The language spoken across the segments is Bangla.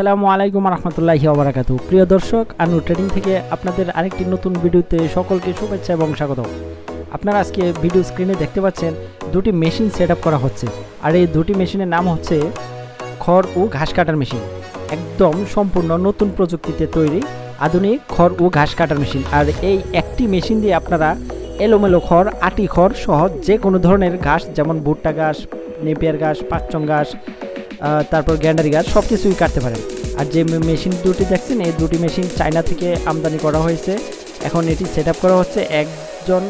আসসালামু আলাইকুম রহমতুল্লাহি ওবরাকাতু প্রিয় দর্শক, আনু ট্রেডিং থেকে আপনাদের আরেকটি নতুন ভিডিওতে সকলকে শুভেচ্ছা এবং স্বাগত আপনারা আজকে ভিডিও স্ক্রিনে দেখতে পাচ্ছেন দুটি মেশিন সেট করা হচ্ছে। আর এই দুটি মেশিনের নাম হচ্ছে খড় ও ঘাস কাটার মেশিন। একদম সম্পূর্ণ নতুন প্রযুক্তিতে তৈরি আধুনিক খড় ও ঘাস কাটার মেশিন। আর এই একটি মেশিন দিয়ে আপনারা এলোমেলো খড়, আটি খড় সহ যে কোনো ধরনের ঘাস, যেমন ভুট্টা ঘাস, নেপিয়ার ঘাস, পাঁচচং ঘাস তারপর গ্যান্ডারি গাছ সব কিছুই কাটতে পারেন। আর যে মেশিন দুটি দেখছেন, এই দুটি মেশিন চায়না থেকে আমদানি করা হয়েছে। এখন এটি সেট করা হচ্ছে। একজন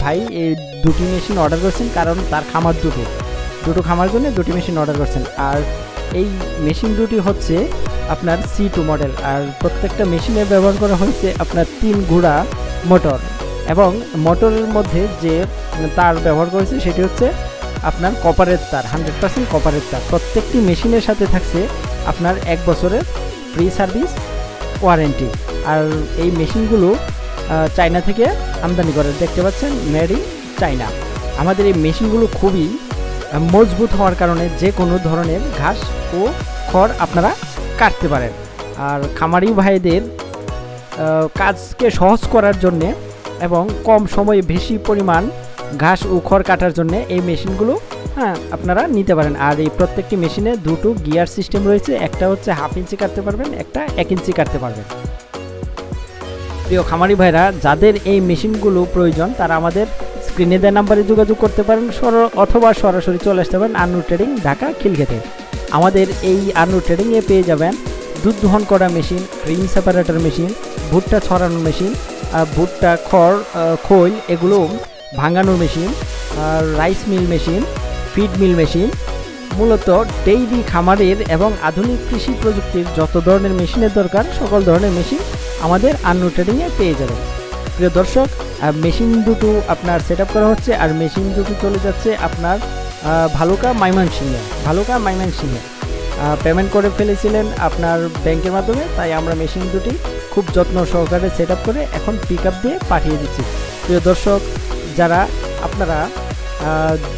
ভাই এই দুটি মেশিন অর্ডার করছেন, কারণ তার খামার দুটো। দুটো খামার জন্য দুটি মেশিন অর্ডার করছেন। আর এই মেশিন দুটি হচ্ছে আপনার সি টু মডেল আর প্রত্যেকটা মেশিনে ব্যবহার করা হয়েছে আপনার তিন ঘোড়া মোটর এবং মোটরের মধ্যে যে তার ব্যবহার করেছে, সেটি হচ্ছে আপনার কপারের তার হান্ড্রেড পার্সেন্ট কপারের তার। প্রত্যেকটি মেশিনের সাথে থাকছে আপনার এক বছরের ফ্রি সার্ভিস ওয়ারেন্টি আর এই মেশিনগুলো চায়না থেকে আমদানি করে। দেখতে পাচ্ছেন মেড ইন চায়না আমাদের এই মেশিনগুলো খুবই মজবুত হওয়ার কারণে যে কোনো ধরনের ঘাস ও খড় আপনারা কাটতে পারেন। আর খামারি ভাইদের কাজকে সহজ করার জন্যে এবং কম সময়ে বেশি পরিমাণ ঘাস ও খড় কাটার জন্য এই মেশিনগুলো হ্যাঁ আপনারা নিতে পারেন। আর এই প্রত্যেকটি মেশিনে দুটো গিয়ার সিস্টেম রয়েছে। একটা হচ্ছে হাফ ইঞ্চি কাটতে পারবেন, একটা এক ইঞ্চি কাটতে পারবেন। প্রিয় খামারি ভাইরা, যাদের এই মেশিনগুলো প্রয়োজন, তারা আমাদের স্ক্রিনে দেওয়া নাম্বারে যোগাযোগ করতে পারেন। সর- অথবা সরাসরি চলে আসতে পারেন আন্নু ট্রেডিং ঢাকা খিলঘেটে আমাদের এই আন্নু ট্রেডিংয়ে পেয়ে যাবেন দুধ দহন করা মেশিন, ক্রিম সেপারেটর মেশিন, ভুট্টা ছড়ানোর মেশিন ভুট্টা, খড় খৈল, এগুলো ভাঙানোর machine rice mill machine, feed mill machine, মূলত ডেইরি খামারের এবং আধুনিক কৃষি প্রযুক্তির যত ধরনের মেশিনের দরকার, সকল ধরনের মেশিন আমাদের আন্নু ট্রেডিংয়ে পেয়ে যাবেন। প্রিয় দর্শক মেশিন দুটো আপনার সেট করা হচ্ছে, আর মেশিন দুটো চলে যাচ্ছে আপনার ভালুকা মাইমানসিংহে ভালুকা মাইমানসিংহে পেমেন্ট করে ফেলেছিলেন আপনার ব্যাংকের মাধ্যমে, তাই আমরা মেশিন দুটি খুব যত্ন সহকারে সেট করে এখন পিক দিয়ে পাঠিয়ে দিচ্ছি। প্রিয় দর্শক যারা আপনারা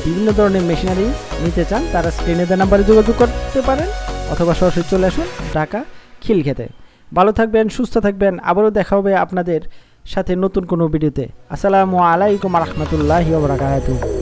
বিভিন্ন ধরনের মেশিনারি নিতে চান, তারা স্ক্রিনে দেওয়া নাম্বারে যোগাযোগ করতে পারেন, অথবা সরাসরি চলে আসুন ঢাকা খিল খেতে ভালো থাকবেন, সুস্থ থাকবেন, আবারও দেখা হবে আপনাদের সাথে নতুন কোনো ভিডিওতে। আসসালামু আলাইকুম রহমতুল্লাহি ওবরাকাতুহ